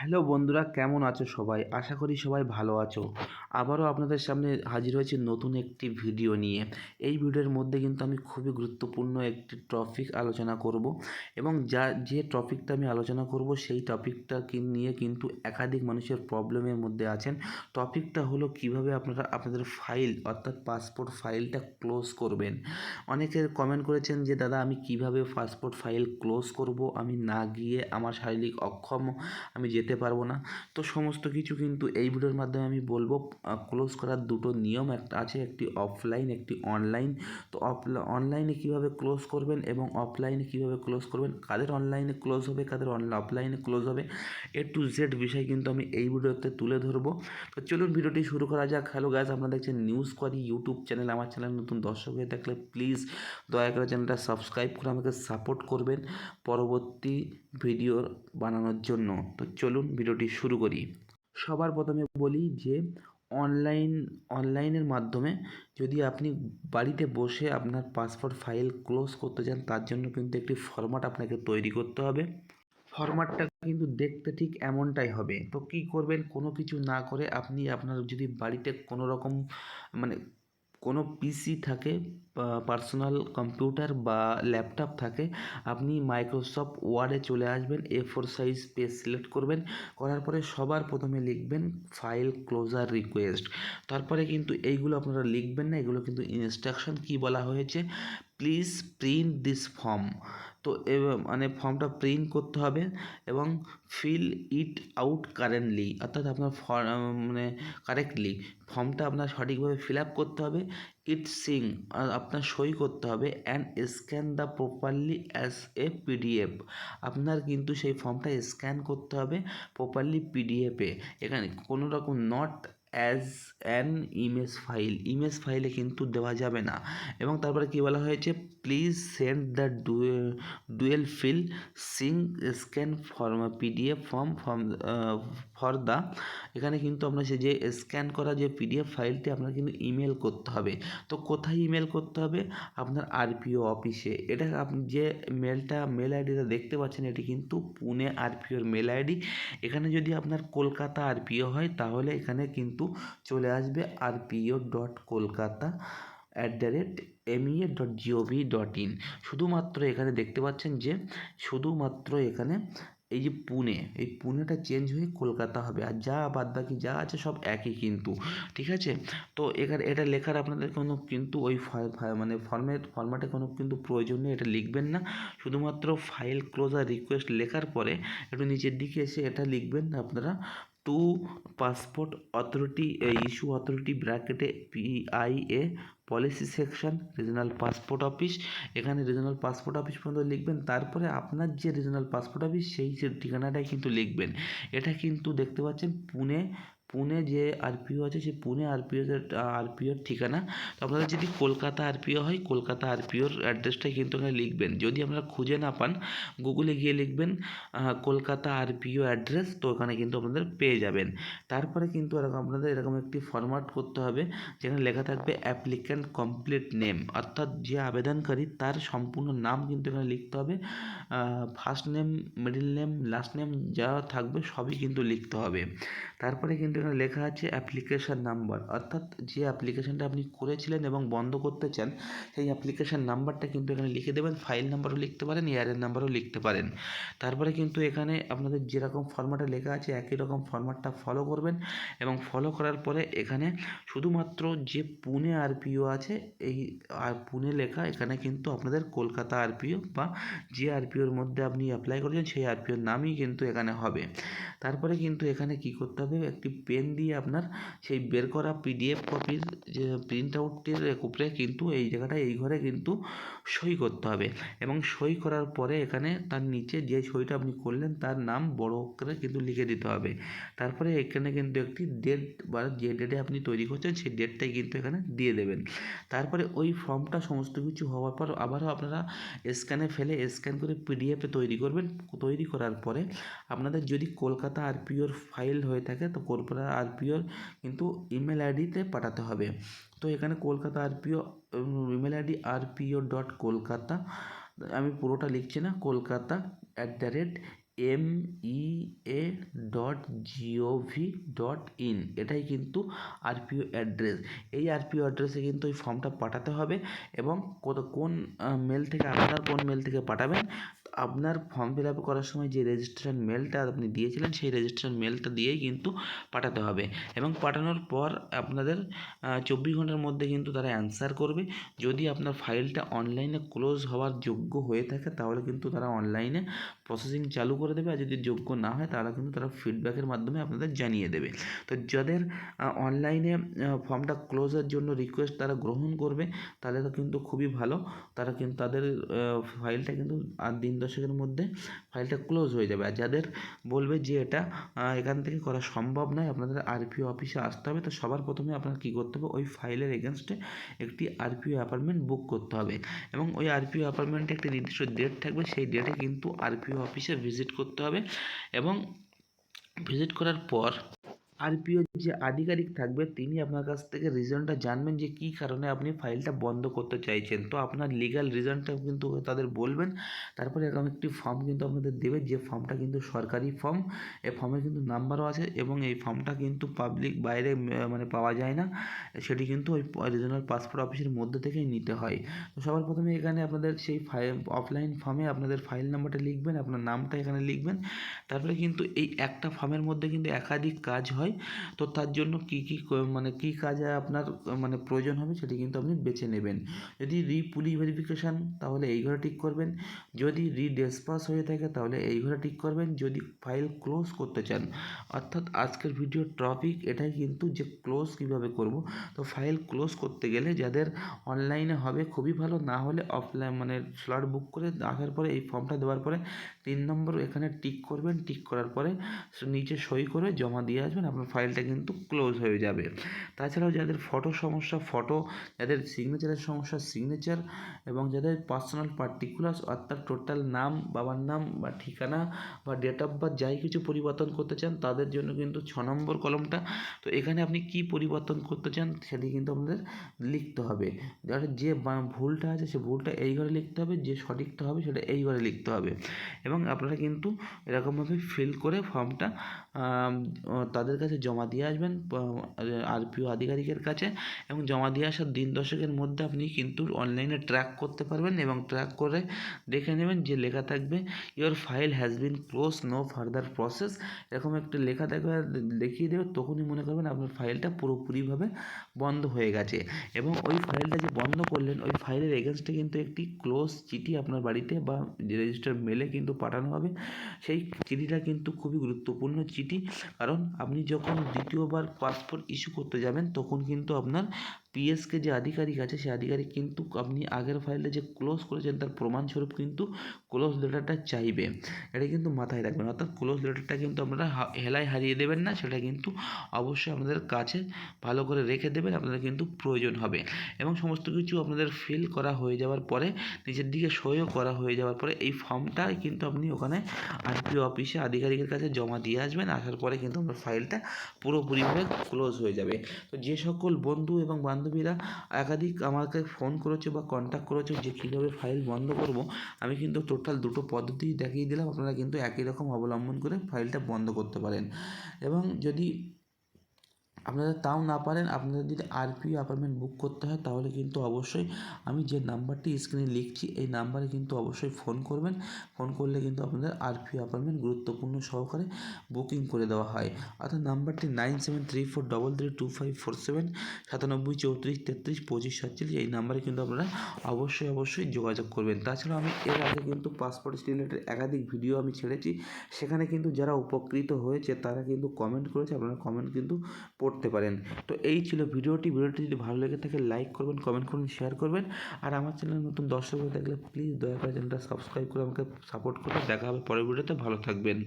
Hello বন্ধুরা, কেমন আছো সবাই? আশা করি সবাই ভালো আছো। আবারও আপনাদের সামনে হাজির হয়েছে নতুন একটি ভিডিও নিয়ে। এই ভিডিওর মধ্যে কিন্তু আমি খুবই গুরুত্বপূর্ণ একটি টপিক আলোচনা করব এবং যা, যে টপিকটা আমি আলোচনা করব সেই টপিকটা নিয়ে কিন্তু একাধিক মানুষের প্রবলেমের মধ্যে আছেন। টপিকটা হলো কীভাবে আপনারা আপনাদের ফাইল অর্থাৎ পাসপোর্ট ফাইলটা ক্লোজ করবেন। অনেকে কমেন্ট করেছেন যে, দাদা, আমি কীভাবে পাসপোর্ট ফাইল ক্লোজ করব? আমি না গিয়ে আমার শারীরিক অক্ষম, আমি যেতে পারব না। তো সমস্ত কিছু কিন্তু এই ভিডিওর মাধ্যমে আমি বলব ক্লোজ করার দুটো নিয়ম একটা আছে একটি অফলাইন একটি অনলাইন তো অনলাইনে কীভাবে ক্লোজ করবেন এবং অফলাইনে কীভাবে ক্লোজ করবেন? কাদের অনলাইনে ক্লোজ হবে, কাদের অফলাইনে ক্লোজ হবে? এ টু জেড বিষয় কিন্তু আমি এই ভিডিওতে তুলে ধরবো। তো চলুন ভিডিওটি শুরু করা যাক। হ্যালো গাছ আপনারা দেখছেন নিউজ করি ইউটিউব চ্যানেল আমার চ্যানেল নতুন দর্শক হয়ে থাকলে প্লিজ দয়া করে চ্যানেলটা সাবস্ক্রাইব করে আমাকে সাপোর্ট করবেন। পরবর্তী ভিডিও বানানোর জন্য। তো চলুন ভিডিওটি শুরু করি। সবার প্রথমে বলি যে, অনলাইন, অনলাইনের মাধ্যমে যদি আপনি বাড়িতে বসে আপনার পাসপোর্ট ফাইল ক্লোজ করতে চান, তার জন্য কিন্তু একটি ফরম্যাট আপনাকে তৈরি করতে হবে। ফরম্যাটটা কিন্তু দেখতে ঠিক এমনটাই হবে। তো কী করবেন? কোনো কিছু না করে আপনি আপনার যদি বাড়িতে কোনো রকম মানে কোনো পিসি থাকে পার্সোনাল কম্পিউটার বা ল্যাপটপ থাকে, আপনি মাইক্রোসফট ওয়ার্ডে চলে আসবেন A four size page select করবেন, করার পরে সবার প্রথমে লিখবেন ফাইল ক্লোজার রিকোয়েস্ট তারপরে কিন্তু এইগুলো আপনারা লিখবেন না, এগুলো কিন্তু ইনস্ট্রাকশন কি বলা হয়েছে প্লিজ প্রিন্ট দিস ফর্ম তো মানে ফর্মটা প্রিন্ট করতে হবে এবং ফিল ইট আউট কারেন্টলি অর্থাৎ আপনার মানে কারেক্টলি ফর্মটা আপনার সঠিকভাবে ফিল আপ করতে হবে ইট সিং আপনার সই করতে হবে and scan the properly as a PDF আপনার কিন্তু সেই ফর্মটা স্ক্যান করতে হবে প্রপারলি পিডিএফে এখানে কোনো রকম not as an image file image ফাইলে কিন্তু দেওয়া যাবে না। এবং তারপরে কী বলা হয়েছে? Please send the duly fill sing scan form PDF form form for the এখানে কিন্তু আপনার সে যে স্ক্যান করা যে পিডিএফ ফাইলটি আপনার কিন্তু ইমেল করতে হবে। তো কোথায় ইমেল করতে হবে? আপনার আরপিও অফিসে এটা আপনি যে মেলটা মেল আইডিটা দেখতে পাচ্ছেন, এটি কিন্তু পুনে আরপিওর মেল আইডি এখানে যদি আপনার কলকাতা আরপিও হয়, তাহলে এখানে কিন্তু চলে আসবে RPO dot Kolkata at the rate MEA dot gov dot in শুধুমাত্র এখানে দেখতে পাচ্ছেন যে, শুধুমাত্র এখানে এই যে পুনে, এই পুনেটা চেঞ্জ হয়ে কলকাতা হবে। আর যা বাদ বাকি যা আছে সব একই কিন্তু, ঠিক আছে? তো এখানে এটা লেখার আপনাদের কোনো কিন্তু ওই মানে ফর্মেট ফর্ম্যাটে কোনো কিন্তু প্রয়োজন নেই, এটা লিখবেন না। শুধুমাত্র ফাইল ক্লোজার রিকোয়েস্ট লেখার পরে একটু নিচের দিকে এসে এটা লিখবেন আপনারা। To passport authority issue authority ব্র্যাকেটে PIA policy section regional passport office এখানে রিজনাল পাসপোর্ট অফিস পর্যন্ত লিখবেন, তারপরে আপনার যে রিজনাল পাসপোর্ট অফিস সেই ঠিকানাটাই কিন্তু লিখবেন। এটা কিন্তু দেখতে পাচ্ছেন, পুনে পুনে যে আরপিও আছে, সেই পুনে আরপিও আরপিওর ঠিকানা। তো আপনাদের যদি কলকাতা আরপিও হয়, কলকাতা আরপিওর অ্যাড্রেসটাই কিন্তু এখানে লিখবেন। যদি আপনারা খুঁজে না পান গুগলে গিয়ে লিখবেন কলকাতা আরপিও অ্যাড্রেস তো ওখানে কিন্তু আপনাদের পেয়ে যাবেন। তারপরে কিন্তু এরকম আপনাদের এরকম একটি ফরম্যাট করতে হবে, যেখানে লেখা থাকবে অ্যাপ্লিক্যান্ট কমপ্লিট নেম অর্থাৎ যে আবেদনকারী, তার সম্পূর্ণ নাম কিন্তু এখানে লিখতে হবে। First name middle name last name যা থাকবে, সবই কিন্তু লিখতে হবে। তারপরে কিন্তু এখানে লেখা আছে অ্যাপ্লিকেশান নাম্বার অর্থাৎ যে অ্যাপ্লিকেশানটা আপনি করেছিলেন এবং বন্ধ করতে চান, সেই অ্যাপ্লিকেশান নাম্বারটা কিন্তু এখানে লিখে দেবেন ফাইল নাম্বারও লিখতে পারেন ইয়ারের নাম্বারও লিখতে পারেন। তারপরে কিন্তু এখানে আপনাদের যেরকম ফর্ম্যাটে লেখা আছে, একই রকম ফর্ম্যাটটা ফলো করবেন এবং ফলো করার পরে এখানে শুধুমাত্র যে পুনে আরপিও আছে, এই আর পুনে লেখা, এখানে কিন্তু আপনাদের কলকাতা আরপিও বা যে আরপিওর মধ্যে আপনি অ্যাপ্লাই করেছেন, সেই আরপিওর নামই কিন্তু এখানে হবে। তারপরে কিন্তু এখানে কি করতে হবে, একটি পেন দিয়ে আপনার সেই বের করা পিডিএফ কপির যে প্রিন্ট আউটের উপরে কিন্তু এই জায়গাটায়, এই ঘরে কিন্তু সই করতে হবে। এবং সই করার পরে এখানে তার নিচে যে সইটা আপনি করলেন, তার নাম বড় করে কিন্তু লিখে দিতে হবে। তারপরে এখানে কিন্তু একটি ডেট বা যে ডেটে আপনি তৈরি করছেন, সেই ডেটটাই কিন্তু এখানে দিয়ে দেবেন। তারপরে ওই ফর্মটা সমস্ত কিছু হওয়ার পর আবারও আপনারা স্ক্যানে ফেলে স্ক্যান করে পিডিএফে তৈরি করবেন। তৈরি করার পরে আপনাদের যদি কলকাতা আরপিওর ফাইল হয়ে থাকে, তো কলকাতা আরপিওর কিন্তু ইমেল আইডিতে পাঠাতে হবে। তো এখানে Kolkata RPO email ID RPO dot Kolkata. আমি পুরোটা লিখছি না, Kolkata at the rate M E A dot gov dot in এটাই কিন্তু আরপিও অ্যাড্রেস এই আরপিও অ্যাড্রেসে কিন্তু ওই ফর্মটা পাঠাতে হবে এবং কত, কোন মেল থেকে আপনার কোন মেল থেকে পাঠাবেন আপনার ফর্ম ফিল আপ করার সময় যে রেজিস্ট্রেশন মেলটা আপনি দিয়েছিলেন, সেই রেজিস্ট্রেশন মেলটা দিয়েই কিন্তু পাঠাতে হবে। এবং পাঠানোর পর আপনাদের চব্বিশ ঘণ্টার মধ্যে কিন্তু তারা অ্যান্সার করবে। যদি আপনার ফাইলটা অনলাইনে ক্লোজ হওয়ার যোগ্য হয়ে থাকে, তাহলে কিন্তু তারা অনলাইনে প্রসেসিং চালু করে দেবে। আর যদি যোগ্য না হয় তাহলে কিন্তু তারা ফিডব্যাকের মাধ্যমে আপনাদের জানিয়ে দেবে। তো যাদের অনলাইনে ফর্মটা ক্লোজের জন্য রিকোয়েস্ট তারা গ্রহণ করবে, তাহলে তো কিন্তু খুবই ভালো। তারা কিন্তু তাদের ফাইলটা কিন্তু আর দিন দশেকের মধ্যে ফাইলটা ক্লোজ হয়ে যাবে। আর যাদের বলবে যে এটা এখান থেকে করা সম্ভব নয়, আপনাদের আরপিও অফিসে আসতে হবে। তো সবার প্রথমে আপনার কী করতে হবে? ওই ফাইলের এগেনস্টে একটি আরপিও অ্যাপার্টমেন্ট বুক করতে হবে। এবং ওই আরপিও অ্যাপার্টমেন্টে একটি নির্দিষ্ট ডেট থাকবে। সেই ডেটে কিন্তু আরপিও অফিসে ভিজিট করতে হবে। এবং ভিজিট করার পর আরপিও যে আধিকারিক থাকবে, তিনি আপনার কাছ থেকে রিজনটা জানবেন যে কী কারণে আপনি ফাইলটা বন্ধ করতে চাইছেন। তো আপনার লিগ্যাল রিজনটা কিন্তু তাদের বলবেন। তারপরে এরকম একটি ফর্ম কিন্তু আপনাদের দেবে, যে ফর্মটা কিন্তু সরকারি ফর্ম এই ফর্মের কিন্তু নাম্বারও আছে এবং এই ফর্মটা কিন্তু পাবলিক বাইরে মানে পাওয়া যায় না। সেটি কিন্তু ওই রিজনাল পাসপোর্ট অফিসের মধ্যে থেকেই নিতে হয়। তো সবার প্রথমে এখানে আপনাদের সেই ফাইল অফলাইন ফর্মে আপনাদের ফাইল নাম্বারটা লিখবেন, আপনার নামটা এখানে লিখবেন। তারপরে কিন্তু এই একটা ফর্মের মধ্যে কিন্তু একাধিক কাজ হয়। হয়। তো তার জন্য কী কী মানে কী কাজে আপনার মানে প্রয়োজন হবে সেটি কিন্তু আপনি বেছে নেবেন। যদি রি পুলিশ ভেরিফিকেশান, তাহলে এই ঘরে টিক করবেন। যদি রি ডেসপাস হয়ে থাকে, তাহলে এই ঘরে টিক করবেন। যদি ফাইল ক্লোজ করতে চান, অর্থাৎ আজকের ভিডিও টপিক এটাই কিন্তু যে ক্লোজ কীভাবে করব। তো ফাইল ক্লোজ করতে গেলে যাদের অনলাইনে হবে, খুবই ভালো। না হলে অফলাইন মানে স্লট বুক করে আসার পরে, এই ফর্মটা দেওয়ার পরে তিন নম্বর এখানে টিক করবেন। টিক করার পরে নিচে সই করে জমা দিয়ে আসবেন। আপনার ফাইলটা কিন্তু ক্লোজ হয়ে যাবে। তাছাড়াও যাদের ফটো সমস্যা, ফটো, যাদের সিগনেচারের সমস্যা সিগনেচার এবং যাদের পার্সোনাল পার্টিকুলার্স অর্থাৎ টোটাল নাম, বাবার নাম বা ঠিকানা বা ডেট অফ বার্থ যাই কিছু পরিবর্তন করতে চান, তাদের জন্য কিন্তু ছ নম্বর কলমটা। তো এখানে আপনি কি পরিবর্তন করতে চান সেটি কিন্তু আপনাদের লিখতে হবে। যে ভুলটা আছে সে ভুলটা এই ঘরে লিখতে হবে, যে সঠিকটা হবে সেটা এই ঘরে লিখতে হবে। এবং আপনারা কিন্তু এরকমভাবে ফিল করে ফর্মটা তাদের কাছে জমা দিয়ে আসবেন আরপিও আধিকারিকের কাছে এবং জমা দিয়ে আসার দিন দশেকের মধ্যে আপনি কিন্তু অনলাইনে ট্র্যাক করতে পারবেন এবং ট্র্যাক করে দেখে নেবেন যে লেখা থাকবে your file has been close no further process এরকম একটা লেখা থাকবে দেখিয়ে দেবে, তখনই মনে করবেন আপনার ফাইলটা পুরোপুরিভাবে বন্ধ হয়ে গেছে। এবং ওই ফাইলটা যে বন্ধ করলেন, ওই ফাইলের এগেনস্টে কিন্তু একটি ক্লোজ চিঠি আপনার বাড়িতে বা রেজিস্টার মেলে কিন্তু পাঠানো হবে। সেই চিঠিটা কিন্তু খুবই গুরুত্বপূর্ণ চিঠি, কারণ আপনি যখন দ্বিতীয়বার পাসপোর্ট ইস্যু করতে যাবেন তখন কিন্তু আপনার পিএসকে যে আধিকারিক আছে, সেই আধিকারিক কিন্তু আপনি আগের ফাইলে যে ক্লোজ করেছেন, তার প্রমাণস্বরূপ কিন্তু ক্লোজ লেটারটা চাইবে। এটা কিন্তু মাথায় রাখবেন। অর্থাৎ ক্লোজ লেটারটা কিন্তু আপনারা হেলায় হারিয়ে দেবেন না, সেটা কিন্তু অবশ্যই আপনাদের কাছে ভালো করে রেখে দেবেন, আপনাদের কিন্তু প্রয়োজন হবে। এবং সমস্ত কিছু আপনাদের ফিল করা হয়ে যাওয়ার পরে, নিচের দিকে সইও করা হয়ে যাওয়ার পরে, এই ফর্মটা কিন্তু আপনি ওখানে আরপিও অফিসে আধিকারিকের কাছে জমা দিয়ে আসবেন। আসার পরে কিন্তু আপনার ফাইলটা পুরোপুরিভাবে ক্লোজ হয়ে যাবে। তো যে সকল বন্ধু এবং বান্ধবীরা একাধিক আমাকে ফোন করেছে বা কন্ট্যাক্ট করেছে যে কীভাবে ফাইল বন্ধ করব। আমি কিন্তু টোটাল দুটো পদ্ধতি দেখিয়ে দিলাম। আপনারা কিন্তু একই রকম অবলম্বন করে ফাইলটা বন্ধ করতে পারেন। এবং যদি আপনারা তাও না পারেন, আপনাদের যদি আরপিও অ্যাপার্টমেন্ট বুক করতে হয়, তাহলে কিন্তু অবশ্যই আমি যে নাম্বারটি স্ক্রিনে লিখছি, এই নাম্বারে কিন্তু অবশ্যই ফোন করবেন। ফোন করলে কিন্তু আপনাদের আরপিও অ্যাপার্টমেন্ট গুরুত্বপূর্ণ সহকারে বুকিং করে দেওয়া হয়। অর্থাৎ নাম্বারটি nine seven three four double three two five four seven, সাতানব্বই চৌত্রিশ তেত্রিশ পঁচিশ সাতচল্লিশ, এই নাম্বারে কিন্তু আপনারা অবশ্যই অবশ্যই যোগাযোগ করবেন। তাছাড়াও আমি এর আগে কিন্তু পাসপোর্ট রিলেটেড একাধিক ভিডিও আমি ছেড়েছি। সেখানে কিন্তু যারা উপকৃত হয়েছে, তারা কিন্তু কমেন্ট করেছে। আপনারা কমেন্ট কিন্তু পড়তে পারেন। তো এই ছিল ভিডিওটি। ভিডিওটি যদি ভালো লেগে থাকে লাইক করবেন কমেন্ট করবেন শেয়ার করবেন। আর আমার চ্যানেল নতুন দর্শক হয়ে থাকলে প্লিজ দয়া করে চ্যানেলটা সাবস্ক্রাইব করে আমাকে সাপোর্ট করে দেখা হবে পরের ভিডিওতে। ভালো থাকবেন।